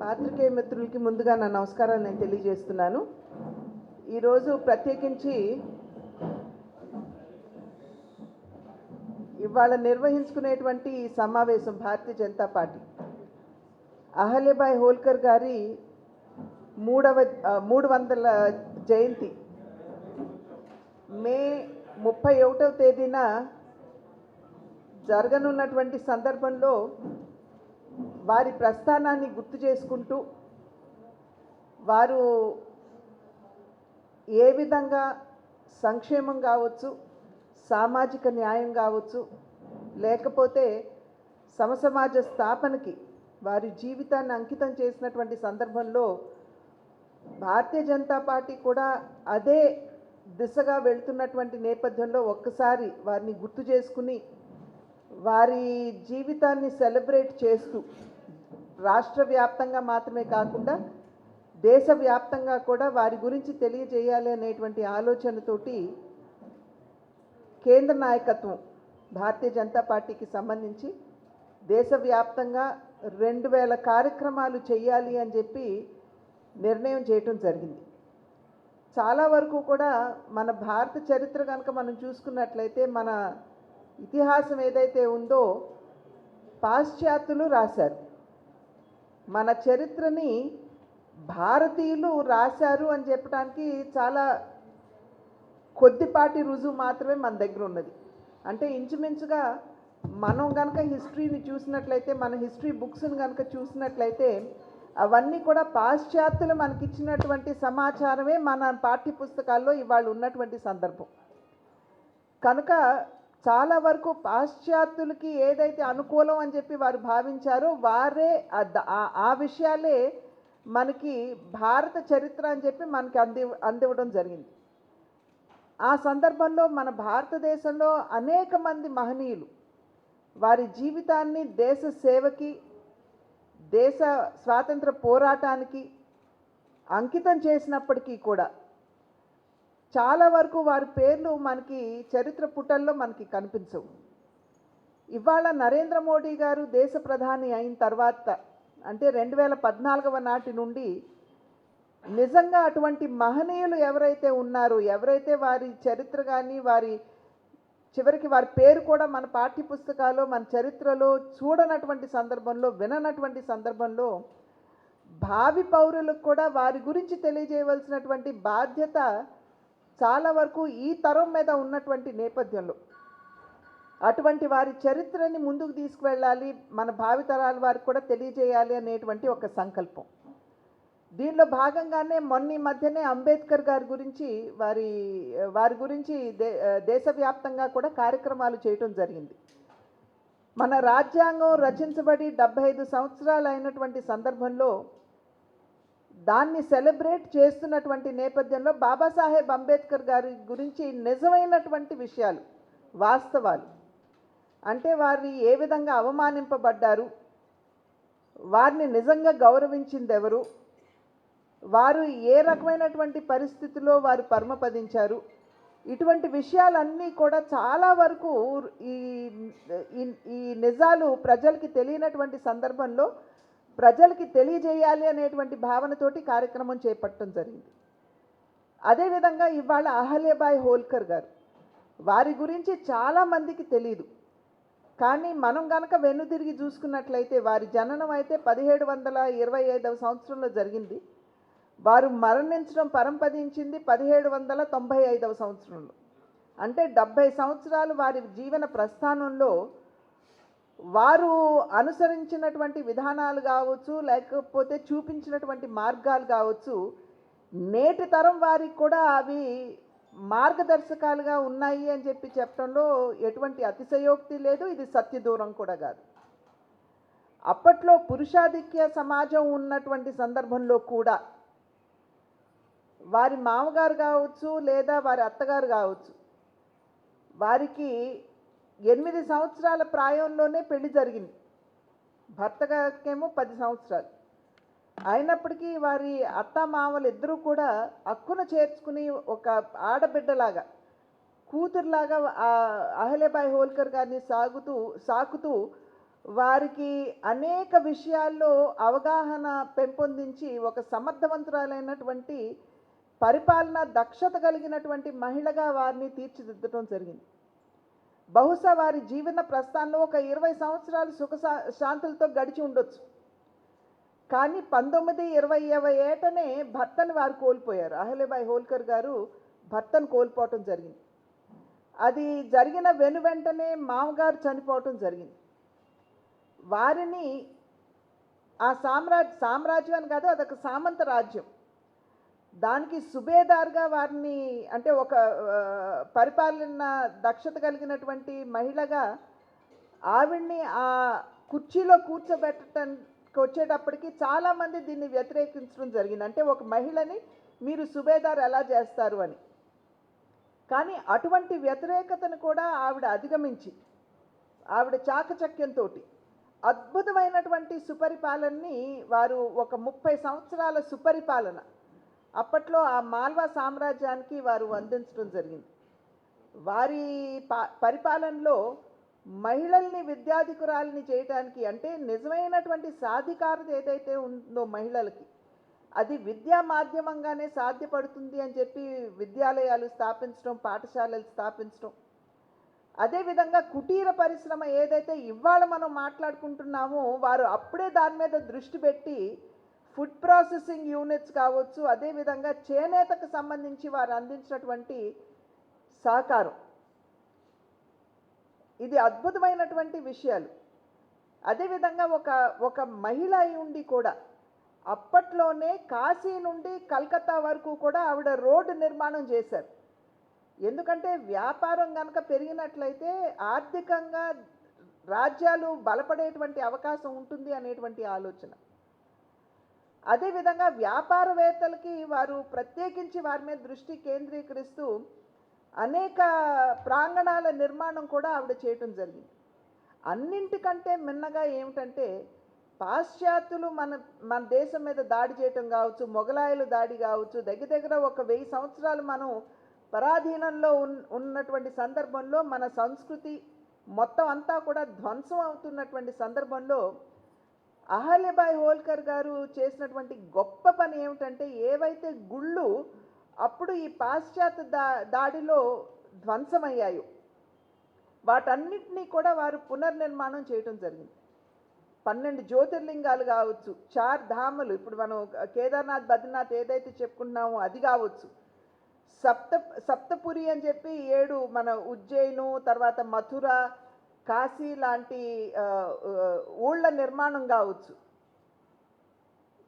పాత్రికేయ మిత్రులకి ముందుగా నా నమస్కారాలు నేను తెలియజేస్తున్నాను. ఈరోజు ప్రత్యేకించి ఇవాళ నిర్వహించుకునేటువంటి ఈ సమావేశం భారతీయ జనతా పార్టీ. అహల్యబాయ్ హోల్కర్ గారి మూడవ మూడు వందల జయంతి. మే ముప్పై ఒకటవ తేదీన జరగనున్నటువంటి సందర్భంలో వారి ప్రస్థానాన్ని గుర్తు చేసుకుంటూ వారు ఏ విధంగా సంక్షేమం కావచ్చు సామాజిక న్యాయం కావచ్చు లేకపోతే సమసమాజ స్థాపనకి వారి జీవితాన్ని అంకితం చేసినటువంటి సందర్భంలో భారతీయ జనతా పార్టీ కూడా అదే దిశగా వెళ్తున్నటువంటి నేపథ్యంలో ఒక్కసారి వారిని గుర్తు చేసుకుని వారి జీవితాన్ని సెలబ్రేట్ చేస్తూ రాష్ట్ర వ్యాప్తంగా మాత్రమే కాకుండా దేశవ్యాప్తంగా కూడా వారి గురించి తెలియజేయాలి అనేటువంటి ఆలోచనతోటి కేంద్ర నాయకత్వం భారతీయ జనతా పార్టీకి సంబంధించి దేశవ్యాప్తంగా రెండు వేల కార్యక్రమాలు చేయాలి అని చెప్పి నిర్ణయం చేయటం జరిగింది. చాలా వరకు కూడా మన భారత చరిత్ర కనుక మనం చూసుకున్నట్లయితే మన ఇతిహాసం ఏదైతే ఉందో పాశ్చాత్యులు రాశారు. మన చరిత్రని భారతీయులు రాశారు అని చెప్పడానికి చాలా కొద్దిపాటి రుజువు మాత్రమే మన దగ్గర ఉన్నది. అంటే ఇంచుమించుగా మనం కనుక హిస్టరీని చూసినట్లయితే మన హిస్టరీ బుక్స్ని కనుక చూసినట్లయితే అవన్నీ కూడా పాశ్చాత్యులు మనకిచ్చినటువంటి సమాచారమే మన పాఠ్య పుస్తకాల్లో ఇవాళ ఉన్నటువంటి సందర్భం. కనుక చాలా వరకు పాశ్చాత్యులకి ఏదైతే అనుకూలం అని చెప్పి వారు భావించారో వారే ఆ ఆ విషయాలే మనకి భారత చరిత్ర అని చెప్పి మనకి అంది అందివ్వడం జరిగింది. ఆ సందర్భంలో మన భారతదేశంలో అనేక మంది మహనీయులు వారి జీవితాన్ని దేశ సేవకి దేశ స్వాతంత్ర పోరాటానికి అంకితం చేసినప్పటికీ కూడా చాలా వరకు వారి పేర్లు మనకి చరిత్ర పుటల్లో మనకి కనిపించవు. ఇవాళ నరేంద్ర మోడీ గారు దేశ ప్రధాని అయిన తర్వాత అంటే రెండు వేల పద్నాలుగవ నాటి నుండి నిజంగా అటువంటి మహనీయులు ఎవరైతే ఉన్నారో ఎవరైతే వారి చరిత్ర కానీ వారి చివరికి వారి పేరు కూడా మన పాఠ్య పుస్తకాల్లో మన చరిత్రలో చూడనటువంటి సందర్భంలో విననటువంటి సందర్భంలో భావి పౌరులకు కూడా వారి గురించి తెలియజేయవలసినటువంటి బాధ్యత చాలా వరకు ఈ తరం మీద ఉన్నటువంటి నేపథ్యంలో అటువంటి వారి చరిత్రని ముందుకు తీసుకువెళ్ళాలి మన భావితరాల వారికి కూడా తెలియజేయాలి అనేటువంటి ఒక సంకల్పం. దీనిలో భాగంగానే మొన్న ఈ మధ్యనే అంబేద్కర్ గారి గురించి వారి వారి గురించి దే దేశవ్యాప్తంగా కూడా కార్యక్రమాలు చేయటం జరిగింది. మన రాజ్యాంగం రచించబడి డెబ్బై ఐదు సంవత్సరాలు అయినటువంటి సందర్భంలో దాన్ని సెలబ్రేట్ చేస్తున్నటువంటి నేపథ్యంలో బాబాసాహెబ్ అంబేద్కర్ గారి గురించి నిజమైనటువంటి విషయాలు వాస్తవాలు. అంటే వారిని ఏ విధంగా అవమానింపబడ్డారు వారిని నిజంగా గౌరవించింది ఎవరు వారు ఏ రకమైనటువంటి పరిస్థితిలో వారు పరమపదించారు ఇటువంటి విషయాలన్నీ కూడా చాలా వరకు ఈ ఈ- ఈ నిజాలు ప్రజలకి తెలియనటువంటి సందర్భంలో ప్రజలకి తెలియజేయాలి అనేటువంటి భావనతోటి కార్యక్రమం చేపట్టడం జరిగింది. అదేవిధంగా ఇవాళ అహల్యబాయ్ హోల్కర్ గారు వారి గురించి చాలామందికి తెలియదు కానీ మనం గనక వెన్నుతిరిగి చూసుకున్నట్లయితే వారి జననం అయితే పదిహేడు వందల ఇరవై ఐదవ సంవత్సరంలో జరిగింది. వారు మరణించడం పరంపదించింది పదిహేడు వందల తొంభై ఐదవ సంవత్సరంలో. అంటే డెబ్భై సంవత్సరాలు వారి జీవన ప్రస్థానంలో వారు అనుసరించినటువంటి విధానాలు కావచ్చు లేకపోతే చూపించినటువంటి మార్గాలు కావచ్చు నేటి తరం వారికి కూడా అవి మార్గదర్శకాలుగా ఉన్నాయి అని చెప్పి చెప్పడంలో ఎటువంటి అతిశయోక్తి లేదు. ఇది సత్యదూరం కూడా కాదు. అప్పట్లో పురుషాధిక్య సమాజం ఉన్నటువంటి సందర్భంలో కూడా వారి మామగారు కావచ్చు లేదా వారి అత్తగారు కావచ్చు వారికి ఎనిమిది సంవత్సరాల ప్రాయంలోనే పెళ్ళి జరిగింది. భర్త గారికేమో పది సంవత్సరాలు. అయినప్పటికీ వారి అత్త మామలు ఇద్దరూ కూడా అక్కున చేర్చుకుని ఒక ఆడబిడ్డలాగా కూతురులాగా అహలేబాయ్ హోల్కర్ గారిని సాగుతూ సాకుతూ వారికి అనేక విషయాల్లో అవగాహన పెంపొందించి ఒక సమర్థవంతురాలైనటువంటి పరిపాలన దక్షత కలిగినటువంటి మహిళగా వారిని తీర్చిదిద్దడం జరిగింది. బహుశా వారి జీవన ప్రస్థానంలో ఒక ఇరవై సంవత్సరాలు సుఖ శాంతులతో గడిచి ఉండొచ్చు. కానీ పంతొమ్మిది ఇరవై ఇరవై ఏటనే భర్తను వారు కోల్పోయారు. అహల్యబాయి హోల్కర్ గారు భర్తను కోల్పోవటం జరిగింది. అది జరిగిన వెను వెంటనే మామగారు చనిపోవటం జరిగింది. వారిని ఆ సామ్రాజ్ సామ్రాజ్యం అని కాదు అదొక సామంత రాజ్యం. దానికి సుబేదార్గా వారిని అంటే ఒక పరిపాలన దక్షత కలిగినటువంటి మహిళగా ఆవిడ్ని ఆ కుర్చీలో కూర్చోబెట్టడానికి వచ్చేటప్పటికి చాలామంది దీన్ని వ్యతిరేకించడం జరిగింది. అంటే ఒక మహిళని మీరు సుబేదార్ ఎలా చేస్తారు అని. కానీ అటువంటి వ్యతిరేకతను కూడా ఆవిడ అధిగమించి ఆవిడ చాకచక్యంతో అద్భుతమైనటువంటి సుపరిపాలనని వారు ఒక ముప్పై సంవత్సరాల సుపరిపాలన అప్పట్లో ఆ మాల్వా సామ్రాజ్యానికి వారు అందించడం జరిగింది. వారి పా పరిపాలనలో మహిళల్ని విద్యాధికురాలని చేయటానికి అంటే నిజమైనటువంటి సాధికారత ఏదైతే ఉందో మహిళలకి అది విద్యా మాధ్యమంగానే సాధ్యపడుతుంది అని చెప్పి విద్యాలయాలు స్థాపించడం పాఠశాలలు స్థాపించడం. అదేవిధంగా కుటీర పరిశ్రమ ఏదైతే ఇవాళ మనం మాట్లాడుకుంటున్నామో వారు అప్పుడే దాని మీద దృష్టి పెట్టి ఫుడ్ ప్రాసెసింగ్ యూనిట్స్ కావచ్చు అదేవిధంగా చేనేతకు సంబంధించి వారు అందించినటువంటి సహకారం. ఇది అద్భుతమైనటువంటి విషయాలు. అదేవిధంగా ఒక ఒక మహిళ అయి ఉండి కూడా అప్పట్లోనే కాశీ నుండి కలకత్తా వరకు కూడా ఆవిడ రోడ్డు నిర్మాణం చేశారు. ఎందుకంటే వ్యాపారం కనుక పెరిగినట్లయితే ఆర్థికంగా రాజ్యాలు బలపడేటువంటి అవకాశం ఉంటుంది అనేటువంటి ఆలోచన. అదేవిధంగా వ్యాపారవేత్తలకి వారు ప్రత్యేకించి వారి మీద దృష్టి కేంద్రీకరిస్తూ అనేక ప్రాంగణాల నిర్మాణం కూడా ఆవిడ చేయటం జరిగింది. అన్నింటికంటే మిన్నగా ఏమిటంటే పాశ్చాత్యులు మన మన దేశం మీద దాడి చేయటం కావచ్చు మొఘలాయులు దాడి కావచ్చు దగ్గర దగ్గర ఒక వెయ్యి సంవత్సరాలు మనం పరాధీనంలో ఉన్ ఉన్నటువంటి సందర్భంలో మన సంస్కృతి మొత్తం అంతా కూడా ధ్వంసం అవుతున్నటువంటి సందర్భంలో అహల్యబాయ్ హోల్కర్ గారు చేసినటువంటి గొప్ప పని ఏమిటంటే ఏవైతే గుళ్ళు అప్పుడు ఈ పాశ్చాత్య దా దాడిలో ధ్వంసమయ్యాయో వాటన్నిటినీ కూడా వారు పునర్నిర్మాణం చేయటం జరిగింది. పన్నెండు జ్యోతిర్లింగాలు కావచ్చు చార్ ధాములు ఇప్పుడు మనం కేదార్నాథ్ బద్రీనాథ్ ఏదైతే చెప్పుకుంటున్నామో అది కావచ్చు. సప్త సప్తపురి అని చెప్పి ఏడు మన ఉజ్జయిను తర్వాత మథుర కాశీ లాంటి ఊళ్ళ నిర్మాణం కావచ్చు.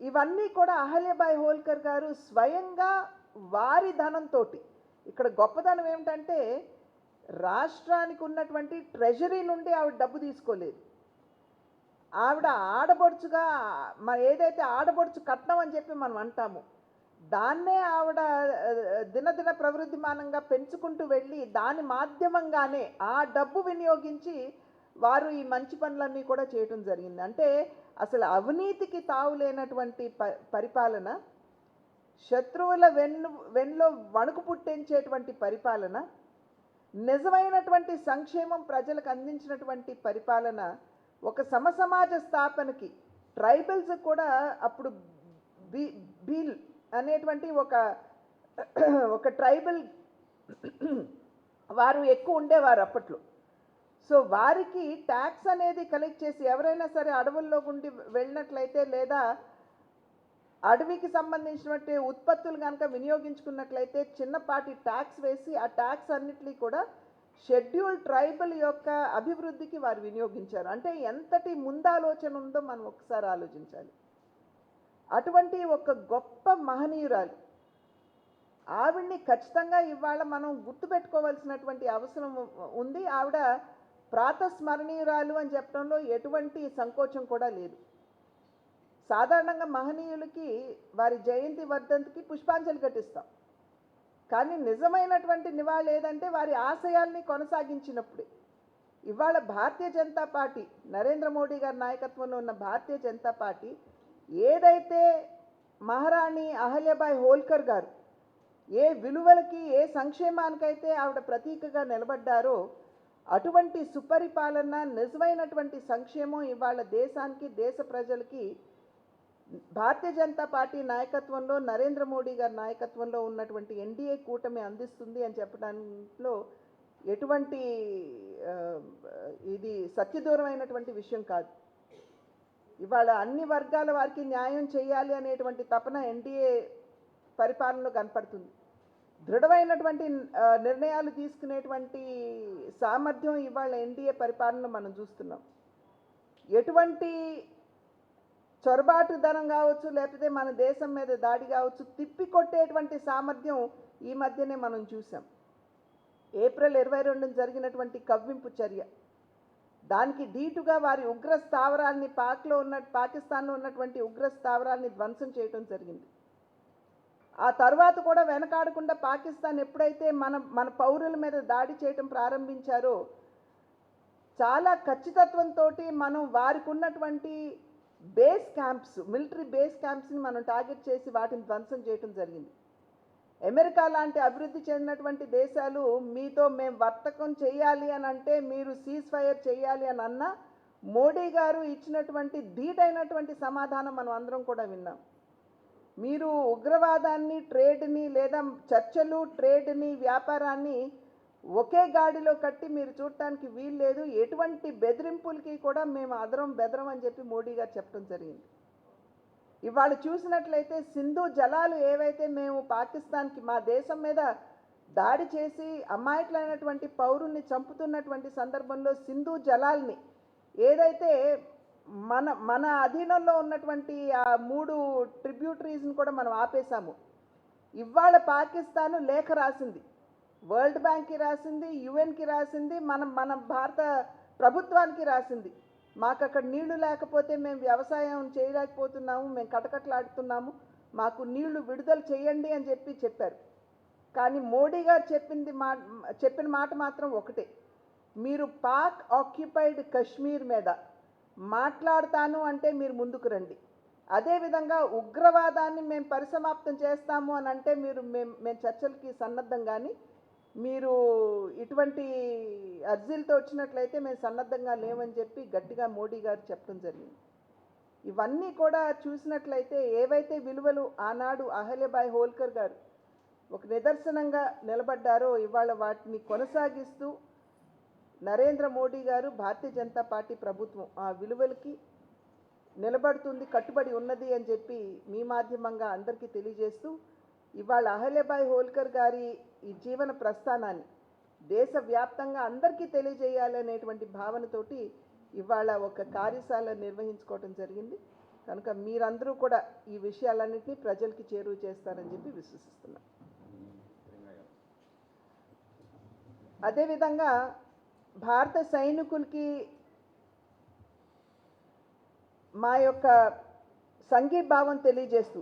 ఇవన్నీ కూడా అహల్యబాయ్ హోల్కర్ గారు స్వయంగా వారి ధనంతో ఇక్కడ గొప్పదనం ఏమిటంటే రాష్ట్రానికి ఉన్నటువంటి ట్రెజరీ నుండి ఆవిడ డబ్బు తీసుకోలేదు. ఆవిడ ఆడబడుచుగా మన ఏదైతే ఆడబడుచు కట్నం అని చెప్పి మనం అంటాము దాన్నే ఆవిడ దినదిన ప్రవృద్ధిమానంగా పెంచుకుంటూ వెళ్ళి దాని మాధ్యమంగానే ఆ డబ్బు వినియోగించి వారు ఈ మంచి పనులన్నీ కూడా చేయటం జరిగింది. అంటే అసలు అవినీతికి తావు లేనటువంటి ప పరిపాలన శత్రువుల వెన్ను వెన్నులో వణుకు పుట్టించేటువంటి పరిపాలన నిజమైనటువంటి సంక్షేమం ప్రజలకు అందించినటువంటి పరిపాలన ఒక సమసమాజ స్థాపనకి ట్రైబల్స్ కూడా అప్పుడు బీ బీల్ అనేటువంటి ఒక ఒక ట్రైబల్ వారు ఎక్కువ ఉండేవారు అప్పట్లో. సో వారికి ట్యాక్స్ అనేది కలెక్ట్ చేసి ఎవరైనా సరే అడవుల్లో గుండి వెళ్ళినట్లయితే లేదా అడవికి సంబంధించినటువంటి ఉత్పత్తులు కనుక వినియోగించుకున్నట్లయితే చిన్నపాటి ట్యాక్స్ వేసి ఆ ట్యాక్స్ అన్నిటినీ కూడా షెడ్యూల్ ట్రైబల్ యొక్క అభివృద్ధికి వారు వినియోగించారు. అంటే ఎంతటి ముందాలోచన ఉందో మనం ఒకసారి ఆలోచించాలి. అటువంటి ఒక గొప్ప మహనీయురాలు. ఆవిడ్ని ఖచ్చితంగా ఇవాళ మనం గుర్తుపెట్టుకోవాల్సినటువంటి అవసరం ఉంది. ఆవిడ ప్రాతస్మరణీయురాలు అని చెప్పడంలో ఎటువంటి సంకోచం కూడా లేదు. సాధారణంగా మహనీయులకి వారి జయంతి వర్ధంతికి పుష్పాంజలి ఘటిస్తాం కానీ నిజమైనటువంటి నివాళి ఏదంటే వారి ఆశయాల్ని కొనసాగించినప్పుడే. ఇవాళ భారతీయ జనతా పార్టీ నరేంద్ర మోడీ గారి నాయకత్వంలో ఉన్న భారతీయ జనతా పార్టీ ఏదైతే మహారాణి అహల్యబాయ్ హోల్కర్ గారు ఏ విలువలకి ఏ సంక్షేమానికైతే ఆవిడ ప్రతీకగా నిలబడ్డారో అటువంటి సుపరిపాలన నిజమైనటువంటి సంక్షేమం ఇవాళ దేశానికి దేశ ప్రజలకి భారతీయ జనతా పార్టీ నాయకత్వంలో నరేంద్ర మోడీ గారి నాయకత్వంలో ఉన్నటువంటి ఎన్డీఏ కూటమి అందిస్తుంది అని చెప్పడంలో ఎటువంటి ఇది సత్యదూరమైనటువంటి విషయం కాదు. ఇవాళ అన్ని వర్గాల వారికి న్యాయం చేయాలి అనేటువంటి తపన ఎన్డీఏ పరిపాలనలో కనపడుతుంది. దృఢమైనటువంటి నిర్ణయాలు తీసుకునేటువంటి సామర్థ్యం ఇవాళ ఎన్డీఏ పరిపాలనలో మనం చూస్తున్నాం. ఎటువంటి చొరబాటుదనం కావచ్చు లేకపోతే మన దేశం మీద దాడి కావచ్చు తిప్పి కొట్టేటువంటి సామర్థ్యం ఈ మధ్యనే మనం చూసాం. ఏప్రిల్ ఇరవై రెండున జరిగినటువంటి కవ్వింపు చర్య. దానికి ధీటుగా వారి ఉగ్ర స్థావరాల్ని పాక్లో ఉన్న పాకిస్తాన్లో ఉన్నటువంటి ఉగ్ర స్థావరాల్ని ధ్వంసం చేయడం జరిగింది. ఆ తర్వాత కూడా వెనకాడకుండా పాకిస్తాన్ ఎప్పుడైతే మన మన పౌరుల మీద దాడి చేయటం ప్రారంభించారో చాలా ఖచ్చితత్వంతో మనం వారికి ఉన్నటువంటి బేస్ క్యాంప్స్ మిలిటరీ బేస్ క్యాంప్స్ని మనం టార్గెట్ చేసి వాటిని ధ్వంసం చేయటం జరిగింది. అమెరికా లాంటి అభివృద్ధి చెందినటువంటి దేశాలు మీతో మేము వర్తకం చేయాలి అని అంటే మీరు సీజ్ ఫైర్ చేయాలి అని అన్నా మోడీ గారు ఇచ్చినటువంటి ధీటైనటువంటి సమాధానం మనం అందరం కూడా విన్నాం. మీరు ఉగ్రవాదాన్ని ట్రేడ్ని లేదా చర్చలు ట్రేడ్ని వ్యాపారాన్ని ఒకే గాడిలో కట్టి మీరు చూడటానికి వీలు లేదు ఎటువంటి బెదిరింపులకి కూడా మేము అదరం బెదరం అని చెప్పి మోడీ గారు చెప్పడం జరిగింది. ఇవాళ చూసినట్లయితే సింధు జలాలు ఏవైతే మేము పాకిస్తాన్కి మా దేశం మీద దాడి చేసి అమాయకులైనటువంటి పౌరుల్ని చంపుతున్నటువంటి సందర్భంలో సింధు జలాల్ని ఏదైతే మన మన అధీనంలో ఉన్నటువంటి ఆ మూడు ట్రిబ్యూటరీస్ని కూడా మనం ఆపేశాము. ఇవాళ పాకిస్తాన్ లేఖ రాసింది. వరల్డ్ బ్యాంక్కి రాసింది యుఎన్కి రాసింది మనం మన భారత ప్రభుత్వానికి రాసింది. మాకు అక్కడ నీళ్ళు లేకపోతే మేము వ్యవసాయం చేయలేకపోతున్నాము మేము కటకట్లాడుతున్నాము మాకు నీళ్ళు విడుదల చేయండి అని చెప్పి చెప్పారు. కానీ మోడీ గారు చెప్పింది మా చెప్పిన మాట మాత్రం ఒకటే. మీరు పాక్ ఆక్యుపైడ్ కశ్మీర్ మీద మాట్లాడతాను అంటే మీరు ముందుకు రండి. అదేవిధంగా ఉగ్రవాదాన్ని మేము పరిసమాప్తం చేస్తాము అని అంటే మీరు మేము మేము చర్చలకి సన్నద్ధం కానీ మీరు ఇటువంటి అర్జీలతో వచ్చినట్లయితే మేము సన్నద్ధంగా లేవని చెప్పి గట్టిగా మోడీ గారు చెప్పడం జరిగింది. ఇవన్నీ కూడా చూసినట్లయితే ఏవైతే విలువలు ఆనాడు అహల్యబాయ్ హోల్కర్ గారు ఒక నిదర్శనంగా నిలబడ్డారో ఇవాళ వాటిని కొనసాగిస్తూ నరేంద్ర మోడీ గారు భారతీయ జనతా పార్టీ ప్రభుత్వం ఆ విలువలకి నిలబడుతుంది కట్టుబడి ఉన్నది అని చెప్పి మీ మాధ్యమంగా అందరికీ తెలియజేస్తూ ఇవాళ అహల్యబాయ్ హోల్కర్ గారి ఈ జీవన ప్రస్థానాన్ని దేశవ్యాప్తంగా అందరికీ తెలియజేయాలనేటువంటి భావనతోటి ఇవాళ ఒక కార్యశాల నిర్వహించుకోవడం జరిగింది. కనుక మీరందరూ కూడా ఈ విషయాలన్నింటినీ ప్రజలకి చేరువ చేస్తారని చెప్పి విశ్వసిస్తున్నాను అదేవిధంగా భారత సైనికులకి మా యొక్క సంఘీభావం తెలియజేస్తూ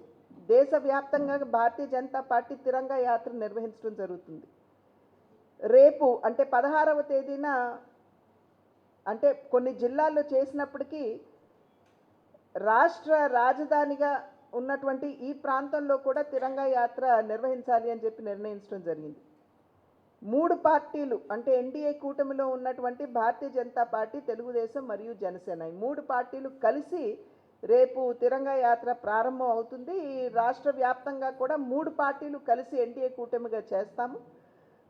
దేశవ్యాప్తంగా భారతీయ జనతా పార్టీ తిరంగా యాత్ర నిర్వహించడం జరుగుతుంది. రేపు అంటే పదహారవ తేదీన అంటే కొన్ని జిల్లాల్లో చేసినప్పటికీ రాష్ట్ర రాజధానిగా ఉన్నటువంటి ఈ ప్రాంతంలో కూడా తిరంగా యాత్ర నిర్వహించాలి అని చెప్పి నిర్ణయించడం జరిగింది. మూడు పార్టీలు అంటే ఎన్డీఏ కూటమిలో ఉన్నటువంటి భారతీయ జనతా పార్టీ తెలుగుదేశం మరియు జనసేన ఈ మూడు పార్టీలు కలిసి రేపు తిరంగా యాత్ర ప్రారంభం అవుతుంది. ఈ రాష్ట్ర వ్యాప్తంగా కూడా మూడు పార్టీలు కలిసి ఎన్డీఏ కూటమిగా చేస్తాము.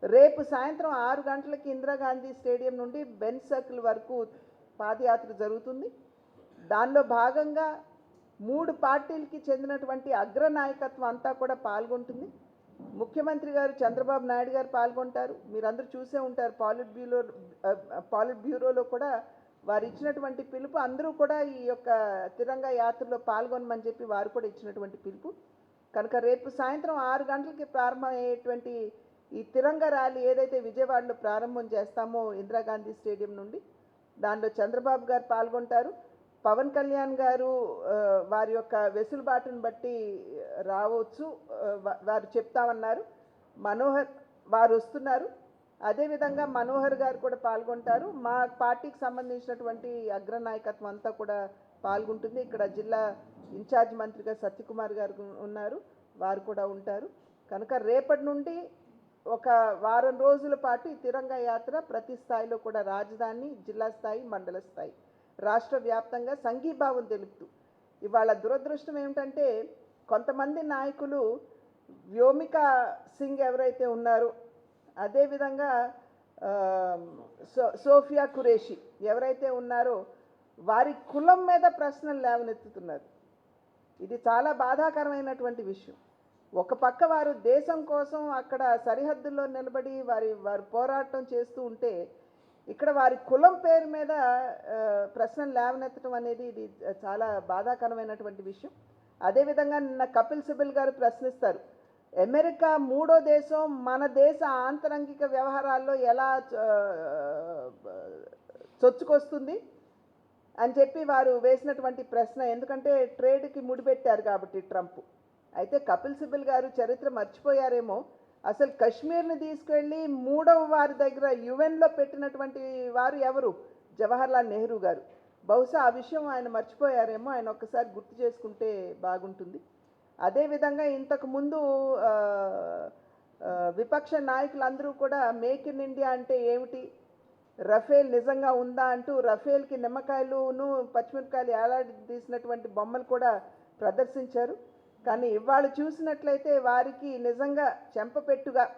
రేపు సాయంత్రం ఆరు గంటలకి ఇందిరాగాంధీ స్టేడియం నుండి బెన్ సర్కిల్ వరకు పాదయాత్ర జరుగుతుంది. దానిలో భాగంగా మూడు పార్టీలకి చెందినటువంటి అగ్రనాయకత్వం అంతా కూడా పాల్గొంటుంది. ముఖ్యమంత్రి గారు చంద్రబాబు నాయుడు గారు పాల్గొంటారు. మీరందరూ చూసే ఉంటారు పాలిట్ బ్యూరో పాలిట్ బ్యూరోలో కూడా వారు ఇచ్చినటువంటి పిలుపు అందరూ కూడా ఈ యొక్క తిరంగా యాత్రలో పాల్గొనమని చెప్పి వారు కూడా ఇచ్చినటువంటి పిలుపు. కనుక రేపు సాయంత్రం ఆరు గంటలకి ప్రారంభమయ్యేటువంటి ఈ తిరంగ ర్యాలీ ఏదైతే విజయవాడలో ప్రారంభం చేస్తామో ఇందిరాగాంధీ స్టేడియం నుండి దానిలో చంద్రబాబు గారు పాల్గొంటారు. పవన్ కళ్యాణ్ గారు వారి యొక్క వెసులుబాటును బట్టి రావచ్చు వారు చెప్తామన్నారు. మనోహర్ వారు వస్తున్నారు. అదేవిధంగా మనోహర్ గారు కూడా పాల్గొంటారు. మా పార్టీకి సంబంధించినటువంటి అగ్రనాయకత్వం అంతా కూడా పాల్గొంటుంది. ఇక్కడ జిల్లా ఇన్ఛార్జ్ మంత్రిగా సత్యకుమార్ గారు ఉన్నారు. వారు కూడా ఉంటారు. కనుక రేపటి నుండి ఒక వారం రోజుల పాటు ఈ తిరంగా యాత్ర ప్రతి స్థాయిలో కూడా రాజధాని జిల్లా స్థాయి మండల స్థాయి. రాష్ట్ర వ్యాప్తంగా సంఘీభావం తెలుపుతూ. ఇవాళ దురదృష్టం ఏమిటంటే కొంతమంది నాయకులు వ్యోమిక సింగ్ ఎవరైతే ఉన్నారో అదేవిధంగా సో సోఫియా కురేషి ఎవరైతే ఉన్నారో వారి కులం మీద ప్రశ్నలు లేవనెత్తుతున్నారు. ఇది చాలా బాధాకరమైనటువంటి విషయం. ఒక పక్క వారు దేశం కోసం అక్కడ సరిహద్దుల్లో నిలబడి వారి వారు పోరాటం చేస్తూ ఉంటే ఇక్కడ వారి కులం పేరు మీద ప్రశ్నలు లేవనెత్తడం అనేది ఇది చాలా బాధాకరమైనటువంటి విషయం. అదేవిధంగా నిన్న కపిల్ సిబిల్ గారు ప్రశ్నిస్తారు. అమెరికా మూడో దేశం మన దేశ ఆంతరంగిక వ్యవహారాల్లో ఎలా చొచ్చుకొస్తుంది అని చెప్పి వారు వేసినటువంటి ప్రశ్న. ఎందుకంటే ట్రేడ్కి ముడిపెట్టారు కాబట్టి ట్రంప్. అయితే కపిల్ సిబిల్ గారు చరిత్ర మర్చిపోయారేమో. అసలు కశ్మీర్ని తీసుకెళ్ళి మూడవ వారి దగ్గర యుఎన్లో పెట్టినటువంటి వారు ఎవరు? జవహర్లాల్ నెహ్రూ గారు. బహుశా ఆ విషయం ఆయన మర్చిపోయారేమో. ఆయన ఒక్కసారి గుర్తు చేసుకుంటే బాగుంటుంది. అదేవిధంగా ఇంతకుముందు ఆ, ఆ, విపక్ష నాయకులందరూ కూడా మేక్ ఇన్ ఇండియా అంటే ఏమిటి? రఫేల్ నిజంగా ఉందా అంటూ రఫేల్కి నిమ్మకాయలును పచ్చిమిరపకాయలు ఏలాడి తీసినటువంటి బొమ్మలు కూడా ప్రదర్శించారు. కానీ ఇవాళ చూసినట్లయితే వారికి నిజంగా చెంపపెట్టుగా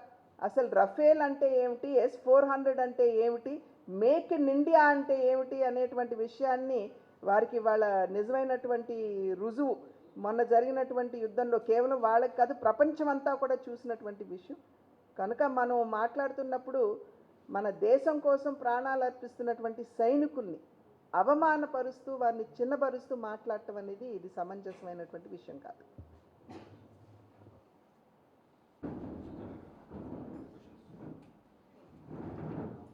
అసలు రఫేల్ అంటే ఏమిటి? ఎస్ ఫోర్ హండ్రెడ్ అంటే ఏమిటి? మేక్ ఇన్ ఇండియా అంటే ఏమిటి? అనేటువంటి విషయాన్ని వారికి వాళ్ళ నిజమైనటువంటి రుజువు మొన్న జరిగినటువంటి యుద్ధంలో కేవలం వాళ్ళకి కాదు ప్రపంచమంతా కూడా చూసినటువంటి విషయం. కనుక మనం మాట్లాడుతున్నప్పుడు మన దేశం కోసం ప్రాణాలు అర్పిస్తున్నటువంటి సైనికుల్ని అవమానపరుస్తూ వారిని చిన్నపరుస్తూ మాట్లాడటం అనేది ఇది సమంజసమైనటువంటి విషయం కాదు.